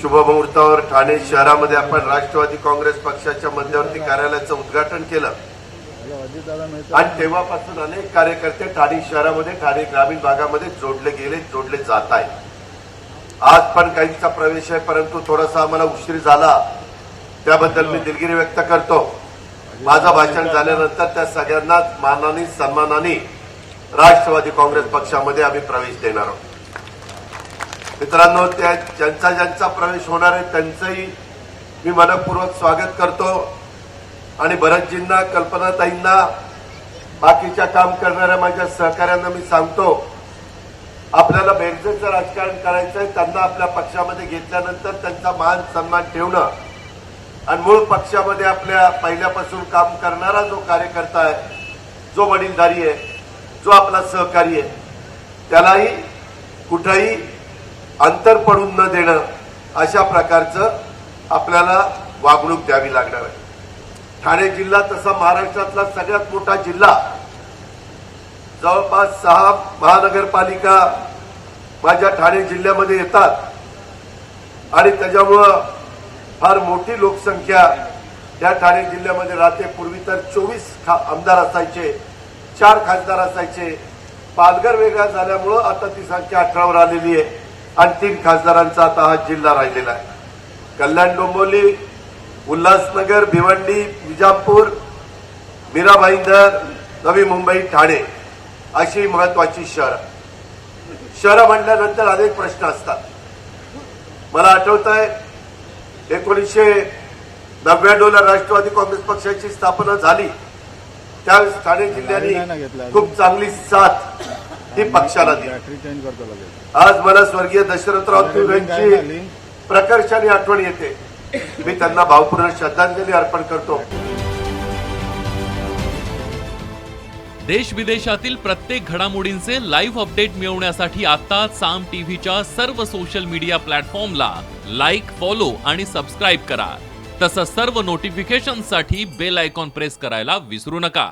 शुभमुहूर्तावर ठाणे शहरामध्ये आपण राष्ट्रवादी काँग्रेस पक्षाच्या मध्यवर्ती कार्यालयाचं उद्घाटन केलं. आणि तेव्हापासून अनेक कार्यकर्ते ठाणे शहरामध्ये ठाणे ग्रामीण भागामध्ये जोडले गेले जोडले जात आहेत. आज पण काहींचा प्रवेश आहे परंतु थोडासा आम्हाला उशीर झाला. त्याबद्दल मी दिलगिरी व्यक्त करतो. माझं भाषण झाल्यानंतर त्या सगळ्यांनाच मानाने सन्मानाने राष्ट्रवादी काँग्रेस पक्षामध्ये आम्ही प्रवेश देणार आहोत. मित्रांनो त्या ज्यांचा ज्यांचा प्रवेश होणार आहे त्यांचंही मी मनपूर्वक स्वागत करतो. आणि भरतजींना कल्पनाताईंना बाकीच्या काम करणाऱ्या माझ्या सहकाऱ्यांना मी सांगतो आपल्याला बेरजेचं राजकारण करायचंय त्यांना आपल्या पक्षामध्ये घेतल्यानंतर त्यांचा मान सन्मान ठेवणं. आणि मूळ पक्षामध्ये आपल्या पहिल्यापासून काम करणारा जो कार्यकर्ता आहे जो वडीलधारी आहे जो आपला सहकारी आहे त्यालाही कुठंही अंतर पडून न देणं अशा प्रकारचं आपल्याला वागणूक द्यावी लागणार आहे. ठाणे जिल्हा तसा महाराष्ट्रातला सगळ्यात मोठा जिल्हा जवळपास सहा महानगरपालिका माझ्या ठाणे जिल्ह्यामध्ये येतात. आणि त्याच्यामुळं फार मोठी लोकसंख्या या ठाणे जिल्ह्यामध्ये राहते. पूर्वी तर चोवीस आमदार असायचे चार खासदार असायचे. पालघर वेगळा झाल्यामुळं आता ती संख्या अठरावर आलेली आहे. आणि तीन खासदारांचा आता हा जिल्हा राहिलेला आहे. कल्याण डोंबिवली उल्हासनगर भिवंडी विजापूर मीरा भाईंदर नवी मुंबई ठाणे अशी महत्वाची शहरं. शहरं म्हटल्यानंतर अनेक प्रश्न असतात. मला आठवत आहे एकोणीसशे नव्याण्णवला राष्ट्रवादी काँग्रेस पक्षाची स्थापना झाली. त्यावेळेस ठाणे जिल्ह्याने खूप चांगली साथ ते पक्षाला दिली आज मला स्वर्गीय दशरथराव तिवरे यांची प्रकर्षाने आठवण येते. मी त्यांना भावपूर्ण श्रद्धांजली अर्पण करतो. देश विदेशातील प्रत्येक घडामोडींचे लाईव्ह अपडेट मिळवण्यासाठी आता साम टीव्हीच्या सर्व सोशल मीडिया प्लॅटफॉर्मला लाईक फॉलो आणि सबस्क्राईब करा. तसंच सर्व नोटिफिकेशनसाठी बेल आयकॉन प्रेस करायला विसरू नका.